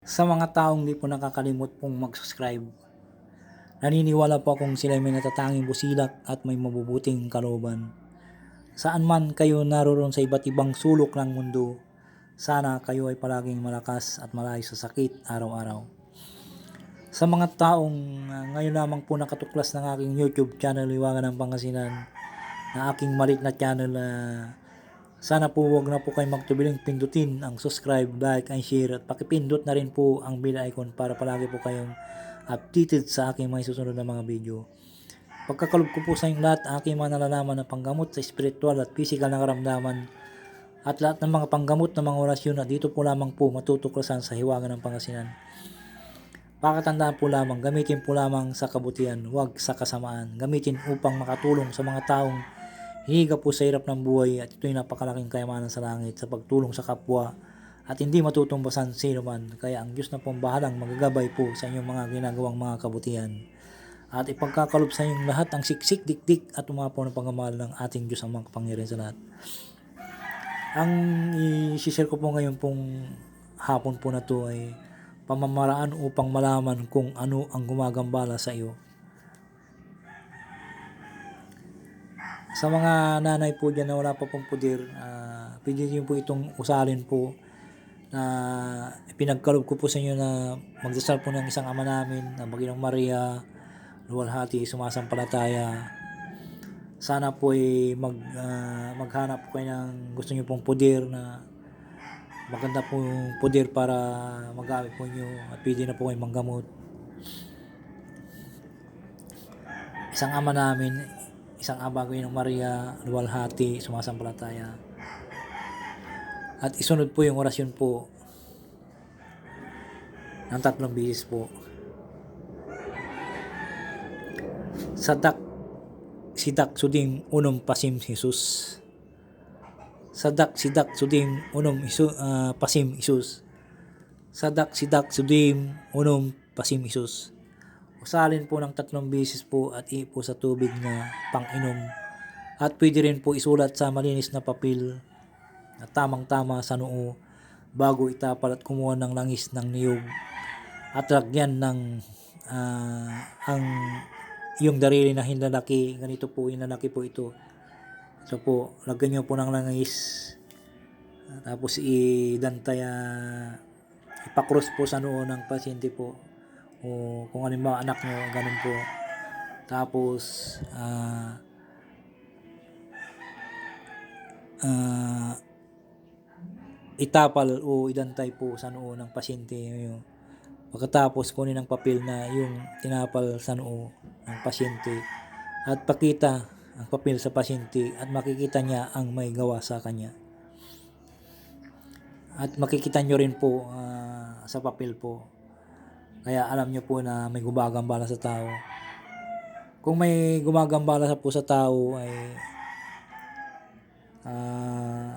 Sa mga taong di po nakakalimot pong mag-subscribe, naniniwala po akong sila may natatanging busilak at may mabubuting kalooban. Saan man kayo naroon sa iba't ibang sulok ng mundo, sana kayo ay palaging malakas at malayo sa sakit araw-araw. Sa mga taong uh, ngayon lamang po nakatuklas ng aking YouTube channel Liwangan ng Pangasinan, na aking malit na channel na sana po wag na po kayo magtubiling pindutin ang subscribe, like, and share at pakipindot na rin po ang bell icon para palagi po kayong updated sa aking mga susunod na mga video. Pagkakalob ko po sa inyong lahat, aking mga nalalaman na panggamot sa spiritual at physical na karamdaman at lahat ng mga panggamot ng mga orasyon na dito po lamang po matutuklasan sa hiwaga ng Pangasinan. Pakatandaan po lamang, gamitin po lamang sa kabutihan, huwag sa kasamaan. Gamitin upang makatulong sa mga taong hiniga po sa hirap ng buhay at ito'y napakalaking kayamanan sa langit sa pagtulong sa kapwa at hindi matutumbasan sino man. Kaya ang Diyos na pong bahalang magagabay po sa inyong mga ginagawang mga kabutihan. At ipagkakalob sa inyong lahat ang siksik, dikdik at umapaw ng pangamalan ng ating Diyos ang mga kapangyarihan sa lahat. Ang i-share ko po ngayon pong hapon po na to ay pamamaraan upang malaman kung ano ang gumagambala sa iyo. Sa mga nanay po dyan na wala pa pong pudir, uh, pwede nyo po itong usalin po na pinagkalob ko po sa inyo na magdasal po ng isang ama namin na Maginang Maria, luwalhati, sumasampalataya. Sana po ay mag, uh, maghanap po kayo ng gusto nyo pong pudir na maganda po yung pudir para magamit po nyo at pwede na po kayo manggamot. Isang ama namin, isang abago ng Maria, luwalhati, sumasampalataya. At isunod po yung orasyon po ng tatlong bisis po. Sadak sidak sudim unom pasim Jesus. Sadak sidak sudim unom isu, uh, pasim Jesus. Sadak sidak sudim unom pasim Jesus. Usalin po ng tatlong bisis po at ipo sa tubig na pang-inom. At pwede rin po isulat sa malinis na papel na tamang-tama sa noo bago itapal at kumuha ng langis ng niyog. At lagyan ng uh, ang yung darili na hinlalaki. Ganito po hinlalaki po ito. Ito po lagyan nyo po ng langis. Tapos idantaya ipakross po sa noo ng pasyente po o kung ano mga anak nyo ganun po. Tapos uh, uh, itapal o idantay po sa noo ng pasyente yung pagkatapos kunin ng papel na yung tinapal sa noo ng pasyente at pakita ang papel sa pasyente at makikita niya ang may gawa sa kanya. At makikita nyo rin po uh, sa papel po kaya alam nyo po na may gumagambala sa tao kung may gumagambala po sa tao ay uh,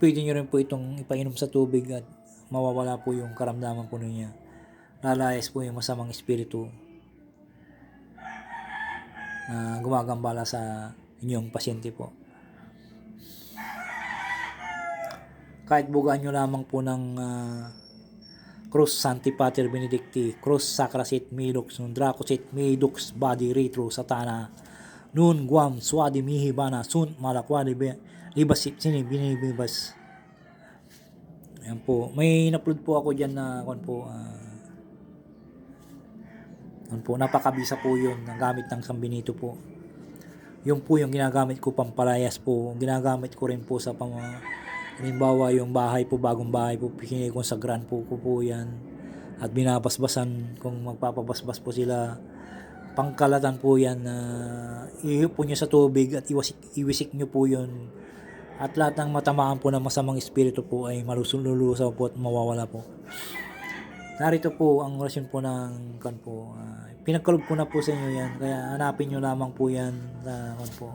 pwede nyo rin po itong ipainom sa tubig at mawawala po yung karamdaman po niya. Lalayas po yung masamang espiritu na gumagambala sa inyong pasyente po. Kahit bugaan nyo lamang po ng uh, Cross Santi Pater Benedicti, Cross Sacrasit Milux, Dracosit Medux Body Retro Satana, Nun Guam Swadi Mihibana, Sun Malakwadi libas sini binibibas Ayan po. May in-upload po ako diyan na kon po uh, po, napakabisa po 'yun ng gamit ng San Benito po. Yung po yung ginagamit ko pampalayas po. Ginagamit ko rin po sa pang halimbawa yung bahay po, bagong bahay po, pinili ko sa grand po ko po yan. At binabasbasan kung magpapabasbas po sila. Pangkalatan po yan na uh, ihip po nyo sa tubig at iwasik, iwisik nyo po yun at lahat ng matamaan po ng masamang espiritu po ay malusululusaw po at mawawala po. Narito po ang orasyon po ng kan po. Uh, pinagkalob ko na po sa inyo yan. Kaya hanapin nyo lamang po yan na kan po.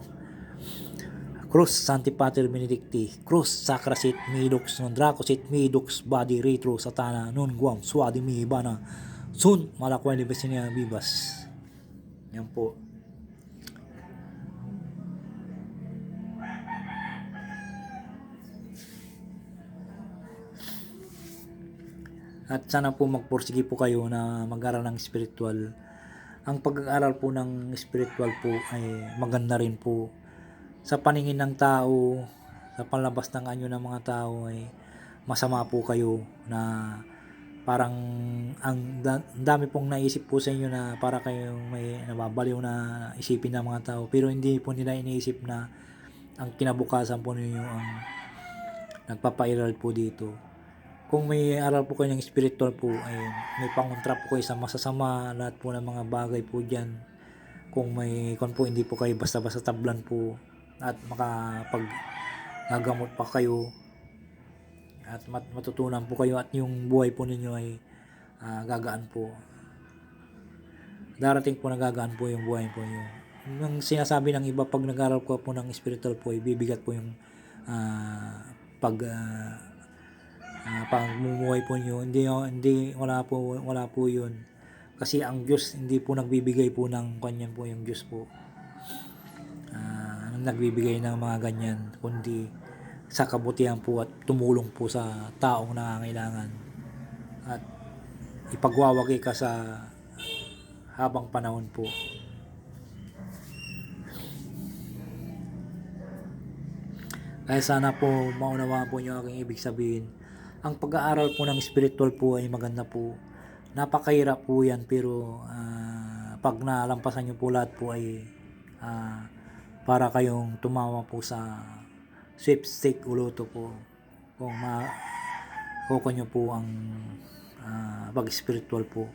Cross Santi Pater Benedicti, Cross Sacrasit Midux, non Dracosit Midux, Body Retro Satana, non Guam, Swadi Mi Ibana, Sun Malakway Libesinia Bibas. Yan po. At sana po magpursige po kayo na mag-aral ng spiritual. Ang pag-aaral po ng spiritual po ay maganda rin po. Sa paningin ng tao, sa panlabas ng anyo ng mga tao ay masama po kayo na parang ang da- ang dami pong naisip po sa inyo na para kayong may nababaliw na isipin ng mga tao. Pero hindi po nila iniisip na ang kinabukasan po ninyo ang nagpapairal po dito. Kung may aral po kayo ng spiritual po ay may pangontra po kayo sa masasama lahat po ng mga bagay po dyan. Kung may kung po hindi po kayo basta-basta tablan po at makapag gagamot pa kayo at mat- matutunan po kayo at yung buhay po ninyo ay ah, gagaan po. Darating po nagagaan po yung buhay po niyo. Yung sinasabi ng iba pag nag-aral ko po ng spiritual po ay bibigat po yung ah, pag ah, ah, pamumuhay po niyo. Hindi hindi wala po wala po yun. Kasi ang Diyos hindi po nagbibigay po ng kanyan po yung Diyos po nagbibigay ng mga ganyan kundi sa kabutihan po at tumulong po sa taong nangangailangan. At ipagwawagi ka sa habang panahon po. Kaya sana po maunawaan po niyo aking ibig sabihin. Ang pag-aaral po ng spiritual po ay maganda po. Napakahirap po yan pero ah, pag nalampasan niyo po lahat po ay ah, para kayong tumawa po sa sweepstake uloto po. Kung ma kuko nyo po ang ah, pag-spiritual po.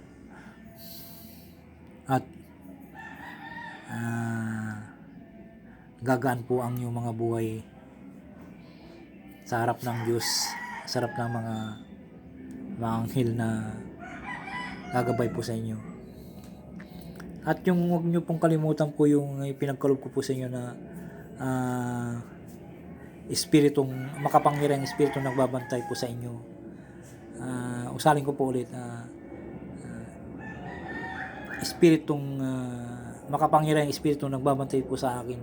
At ah, gagaan po ang inyong mga buhay sa harap ng Diyos sa harap ng mga mga anghel na gagabay po sa inyo at yung huwag nyo pong kalimutan po yung pinagkalob ko po sa inyo na ah, espiritong makapangyarihang espiritong nagbabantay po sa inyo. Ah, usalin ko po ulit na espiritong ah, makapangyarihang espiritong nagbabantay po sa akin.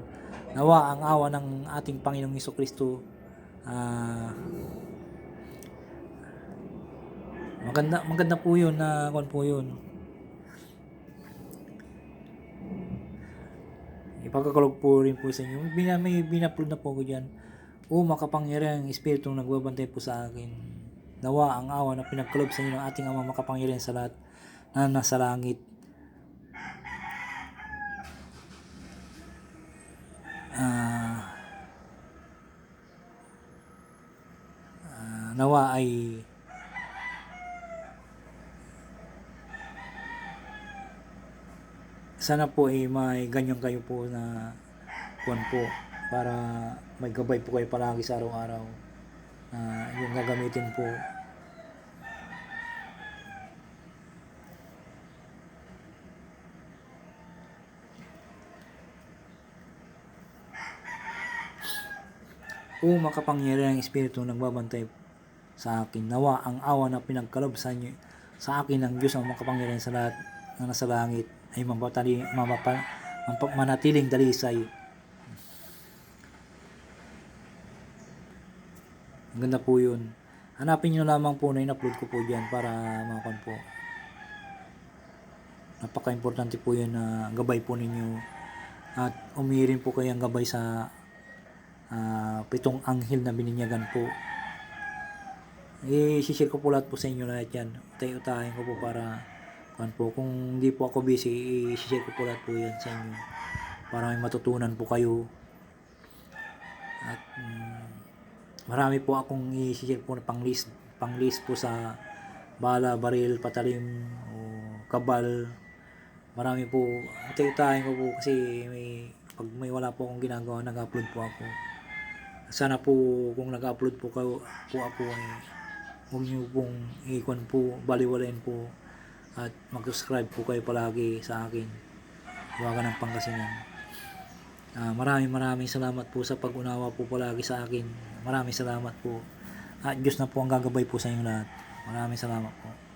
Nawa ang awa ng ating Panginoong Hesus Kristo ah, maganda maganda po yun na kung po yun ipagkakalog po rin po sa inyo. Bina, may binupload na po ko dyan. O makapangyarihang espiritu nagbabantay po sa akin. Nawa ang awa na pinagkalob sa inyo ng ating ama makapangyarihan sa lahat na nasa langit. Ah, ah, nawa ay sana po ay may ganyan kayo po na kuwan po para may gabay po kayo palagi sa araw-araw na yung gagamitin po. O makapangyarihang espiritu nagbabantay sa akin nawa ang awa na pinagkalob sa inyo sa akin ng Diyos ang makapangyarihan sa lahat na nasa langit ay mapatali, mamapa, manatiling dalisay. Ang ganda po yun. Hanapin nyo lamang po na in-upload ko po dyan para makon po. Napaka-importante po yun na gabay po ninyo. At umirin po kayang gabay sa ah, pitong anghel na bininyagan po. I-share ko po lahat po sa inyo lahat yan. Utay-utahin ko po para kuan po kung hindi po ako busy i-share ko po lahat po yan sa inyo. Para may matutunan po kayo. At mm, marami po akong i-share po na pang list pang list po sa bala, baril, patalim o kabal. Marami po utay-utahin ko po kasi may pag may wala po akong ginagawa nag-upload po ako. Sana po kung nag-upload po, kayo, po ako ay huwag niyo pong ikon po baliwalain po at mag-subscribe po kayo palagi sa akin. Huwagan ng Pangasinan. Ah, maraming maraming salamat po sa pag-unawa po palagi sa akin. Maraming salamat po. At Diyos na po ang gagabay po sa inyo lahat. Maraming salamat po